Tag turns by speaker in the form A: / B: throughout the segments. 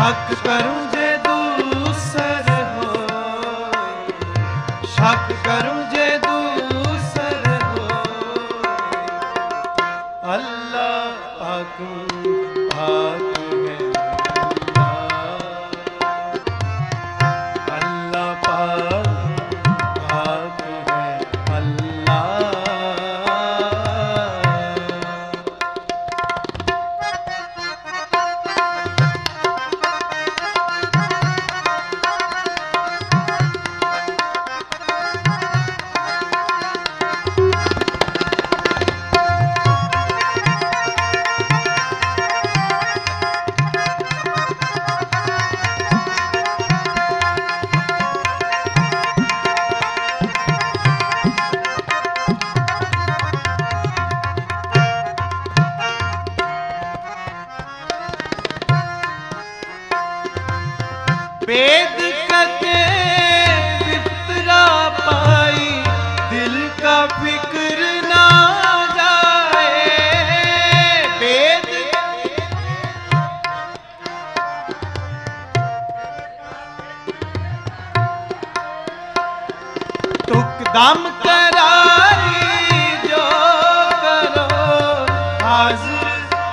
A: ਭਗਤ ਕਰੂੰ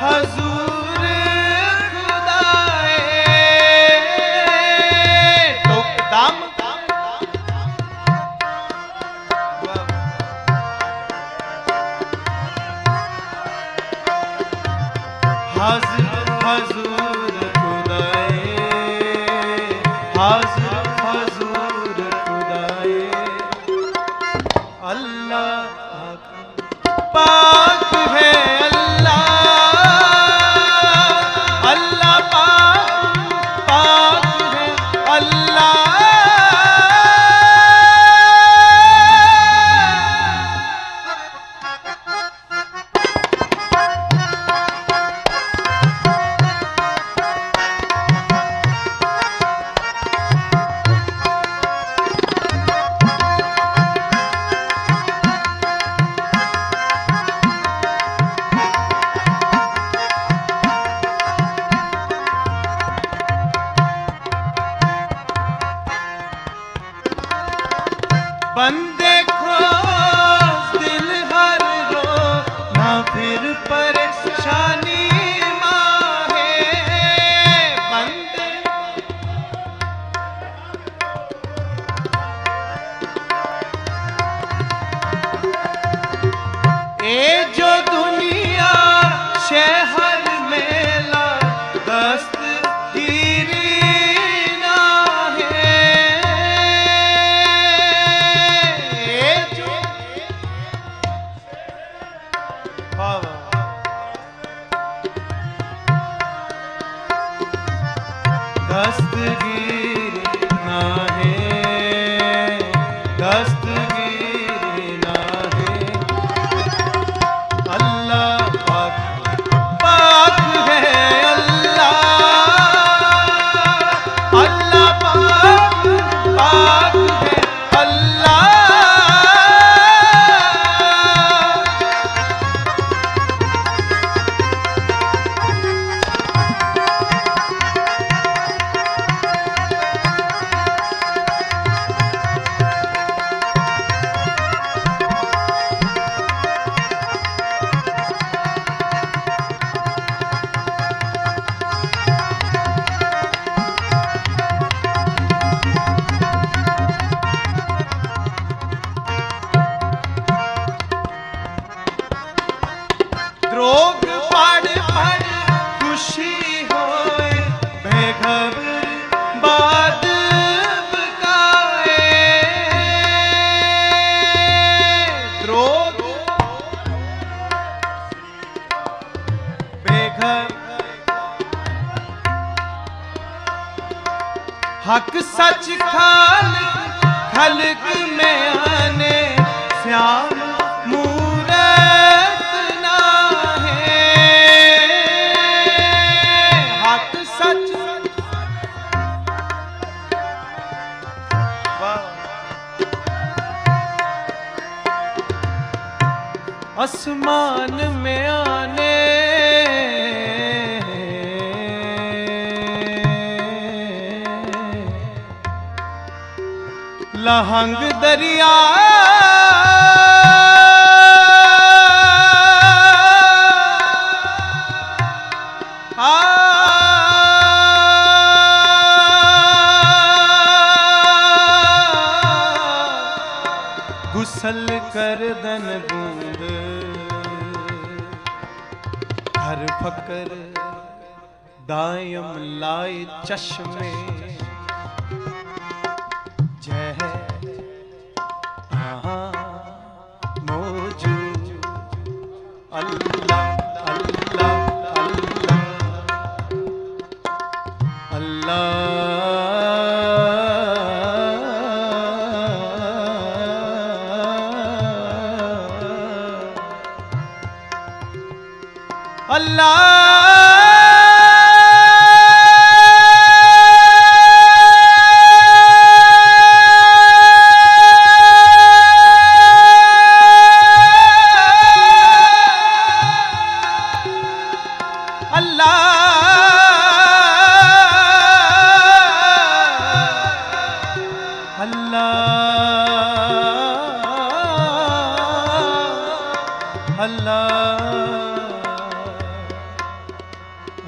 A: हजूर ਲੇਖ ਹਕ ਸੱਚ ਖਾਲ ਖਲਕ ਮੈਂ ਆਨੇ ਲਹੰਗ ਦਰਿਆ। ਗੁਸਲ ਕਰਦਨ ਬੂੰਦ। ਹਰ ਫਕਰ ਦਾਇਮ ਲਾਏ ਚਸ਼ਮੇ। Allah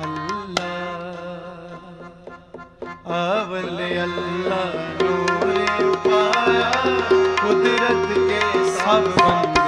A: ਅੱਲਾ ਅਵਲੇ ਅੱਲਾ ਨੂਰੇ ਪਾਇਆ ਕੁਦਰਤ ਕੇ ਸਭ ਬੰਦੇ।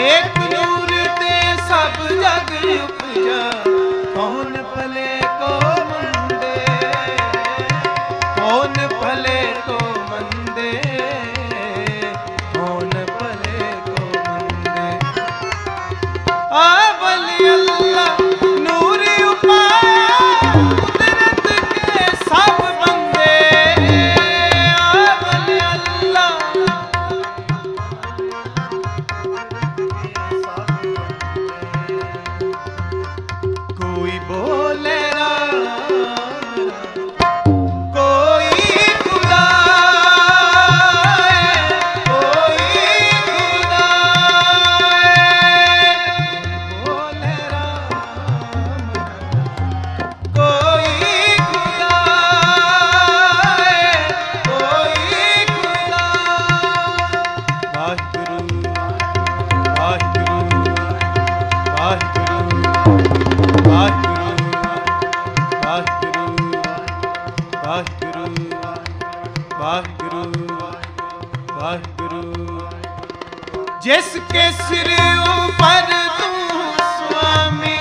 A: ਏਕ ਨੂਰ ਤੇ ਸਭ ਜਗ ਉਪਜਾ। ਕੌਣ ਭਲੇ ਕੋ ਮੰਦੇ ਕੌਣ ਭਲੇ ਕੋ ਮੰਦੇ ਕੌਣ ਭਲੇ ਕੋ ਮੰਦੇ ਆਵਲੀ बोले ਵਾਹਿਗੁਰੂ ਵਾਹਿਗੁਰੂ। ਜਿਸ ਕੇ ਸਿਰ ਉਪਰ ਤੂੰ ਸੁਆਮੀ,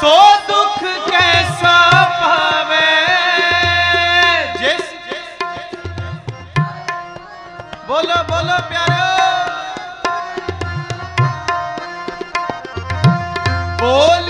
A: ਸੋ ਦੁੱਖ ਕੈਸਾ ਭਾਵੇ ਜਿਸ ਬੋਲੋ ਬੋਲੋ ਪਿਆਰਿਓ। ਬੋਲ